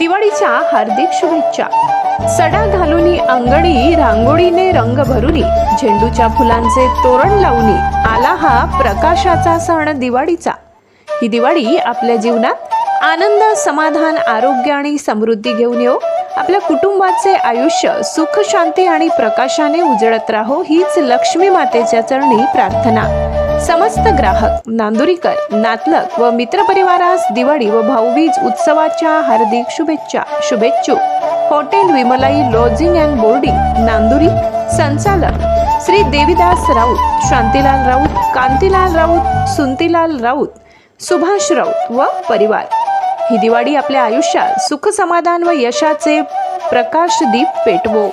दिवाळीच्या हार्दिक शुभेच्छा. सडा घालून अंगणी रांगोळीने रंग भरुनी झेंडूच्या फुलांचे तोरण लावणी आला हा प्रकाशाचा सण दिवाळीचा. ही दिवाळी आपल्या जीवनात आनंद समाधान आरोग्य आणि समृद्धी घेऊन येऊ आपल्या कुटुंबाचे आयुष्य सुख शांती आणि प्रकाशाने उजळत राहो हीच लक्ष्मी मातेच्या चरणी प्रार्थना. समस्त ग्राहक नांदुरीकर नातलक व मित्रपरिवारास दिवाळी व भाऊबीज उत्सवाच्या हार्दिक शुभेच्छा. शुभेच्छू. Hotel Vimlai lodging and boarding Nanduri. संचालक श्री देविदास राऊत शांतीलाल राऊत कांतीलाल राऊत सुंतीलाल राऊत सुभाष राऊत व परिवार. ही दिवाळी आपल्या आयुष्यात सुख समाधान व यशाचे प्रकाशदीप पेटवो.